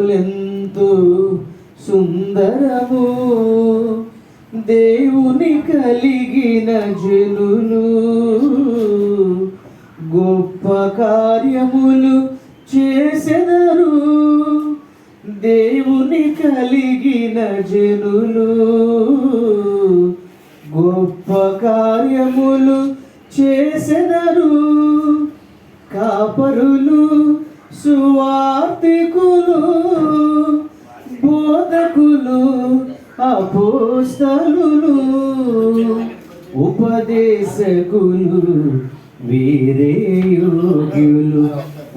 ఎంతో సుందరము దేవుని కలిగిన జనులు. గొప్ప కార్యములు చేసెదరు. దేవుని కలిగిన జనులు. గొప్ప కార్యములు చేసెదరు. కాపరులు సువార్తికులు బోధకులు అపోస్తలు ఉపదేశకులు వీరే యోగ్యులు.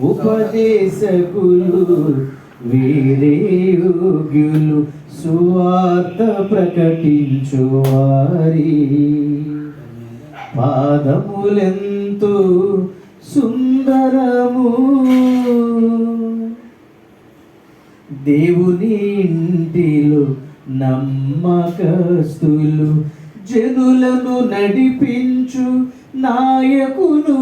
ఉపదేశకులు వీరే యోగ్యులు. సువార్త ప్రకటించు వారి పాదములెంతో సుందరము దేవుని ఇంటిలో నమ్మకస్తులు. జనులను నడిపించు నాయకులు.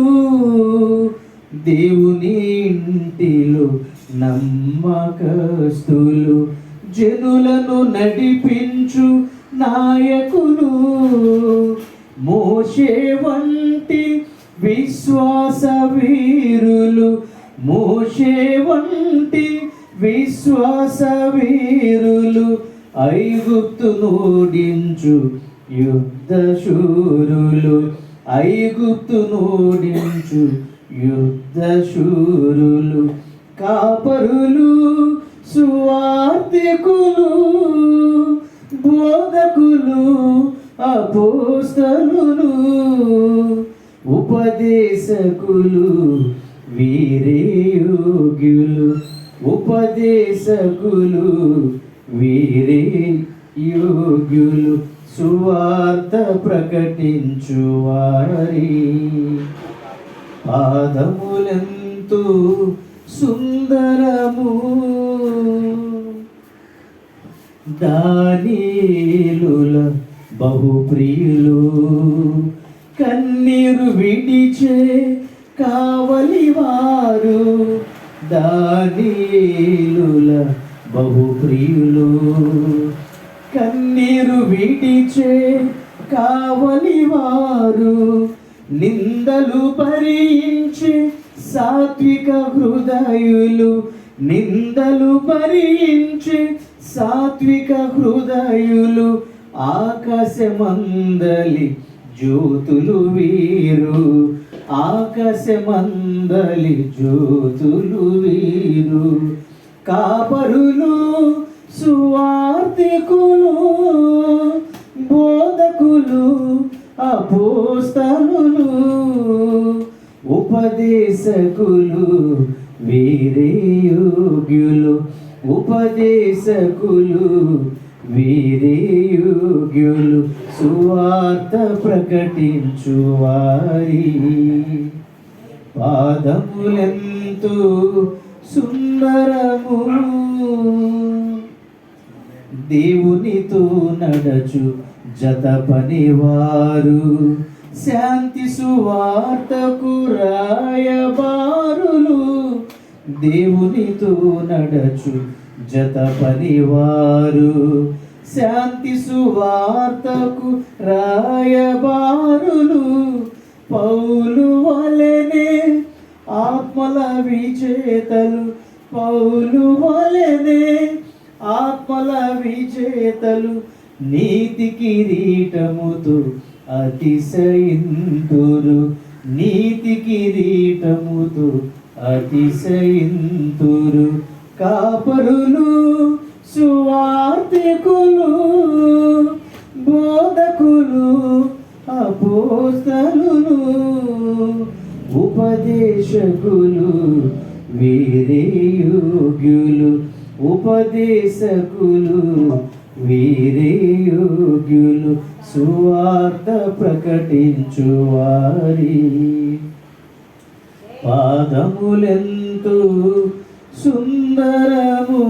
దేవుని ఇంటిలో నమ్మకస్తులు. జనులను నడిపించు నాయకులు. మోషే వంటి విశ్వాస వీరులు. మోషే వంటి విశ్వాస వీరులు ఐగుప్తు నోడించు యుద్ధ శూరులు. ఐగుప్తు నోడించు యుద్ధ శూరులు. కాపరులు సువార్తికులు బోధకులు అపోస్తలు ఉపదేశకులు వీరే యోగ్యులు ఉపదేశకులు వీరే యోగ్యులు సువార్త ప్రకటించు వారి పాదములెంతో సుందరము దానిలుల బహుప్రియులు కన్నీరు విడిచే కావలివారు. దానిలుల బహుప్రియులు. కన్నీరు విడిచే కావలివారు నిందలు భరించి సాత్విక హృదయులు. నిందలు భరించి సాత్విక హృదయులు. ఆకాశమందలి జ్యోతులు వీరు. ఆకాశమందలి జ్యోతులు వీరు. కాపరులు సువార్తికులు బోధకులు అపోస్తలు ఉపదేశకులు వీరే యోగ్యులు ఉపదేశకులు వీరేయుగ్యులు సువార్త ప్రకటించు వారి సుందరము. దేవునితో నడచు జత పనివారు శాంతి సువార్తకు రాయబారులు. దేవునితో నడచు జత పనివారు శాంతి సువార్తకు రాయబారులు. పౌలు వలెనే ఆత్మల విజేతలు. పౌలు వలెనే ఆత్మల విజేతలు. నీతి కిరీటముతో అతిశయింతురు. నీతి కిరీటముతో అతిశయింతురు. కాపరులు సువార్తికులు బోధకులు అపోస్తలు ఉపదేశకులు వీరే యోగ్యులు ఉపదేశకులు వీరే యోగ్యులు సువార్త ప్రకటించు వారి. పాదములెంతో సుందరము